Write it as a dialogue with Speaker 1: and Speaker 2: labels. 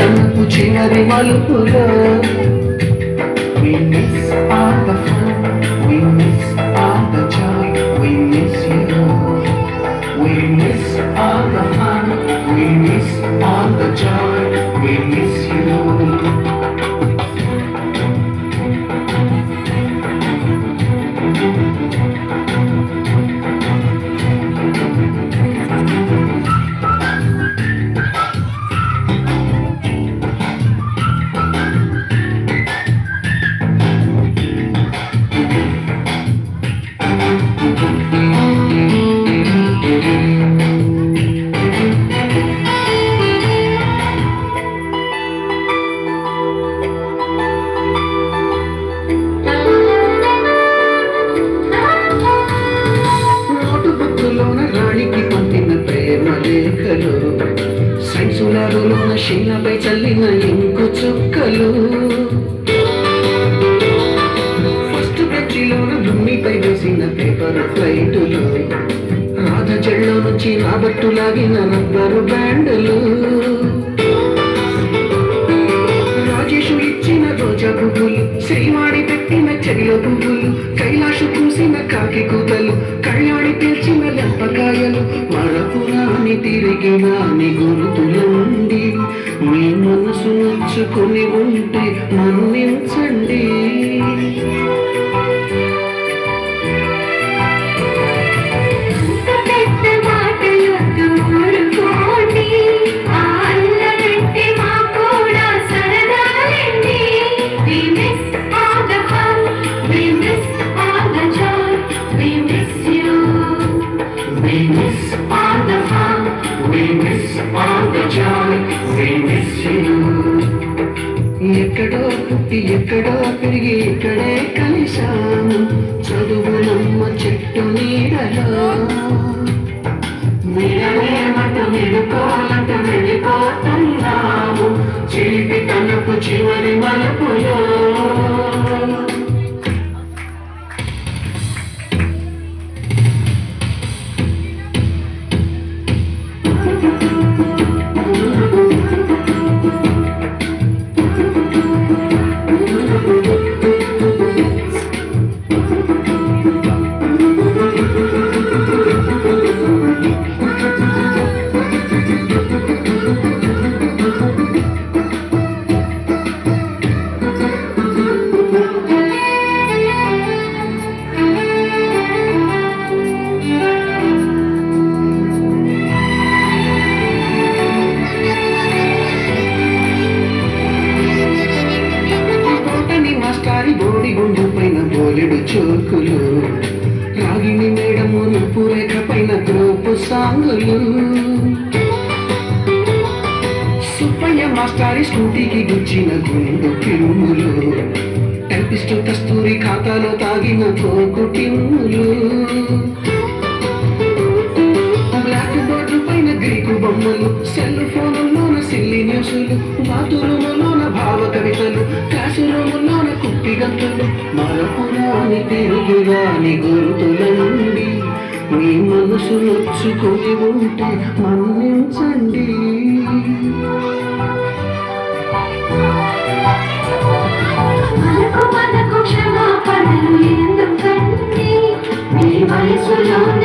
Speaker 1: తనకు చివరి మలుపులో. శీలపై చల్లిన ఇంకు చుక్కలు. ఫస్ట్ బెంచిలోన భూమిపై వేసిన పేపర్ ఫ్లైటులు రాధ చెళ్ళ నుంచి రాబట్టు లాగిన రబ్బరు బ్యాండులు. రాజేషు ఇచ్చిన రోజా పువ్వులు శ్రీవాణి పెట్టిన చెరియ పువ్వులు కైలాసు పూసిన కాకి కూతలు కళ్యాణి పిలిచిన లెంపకాయలు మరపురాని తిరిగిన గురుతులు మాకు ఉంటే మన్నించండి
Speaker 2: we miss all the joy, we miss you.
Speaker 1: ఎక్కడో పుట్టి ఎక్కడో పెరిగి ఇక్కడే కలిశాము చదువునమ్మ చెట్టు నీడలో. నీడలేమటు నిలుకోలంటూ వెళ్ళిపోతున్నాము చిలిపి తనకు చివరి మలుపు చోకులు రాగిని మేడము నుప్పు రేఖ పైన గ్రూపు సాంగులు. సుబ్బయ్య మాస్టారి స్కూటీకి గుచ్చిన గుండు పిరుములు టైపిస్టు కస్తూరి ఖాతాలో తాగిన కోకు టిమ్ములు. మరపురాని తిరిగి రాని గుర్తులండి మీ మనసు నొచ్చుకొని ఉంటే మన్నించండి
Speaker 2: మనకు క్షమాపణలు ఎందుకండి? మీ వయసులోన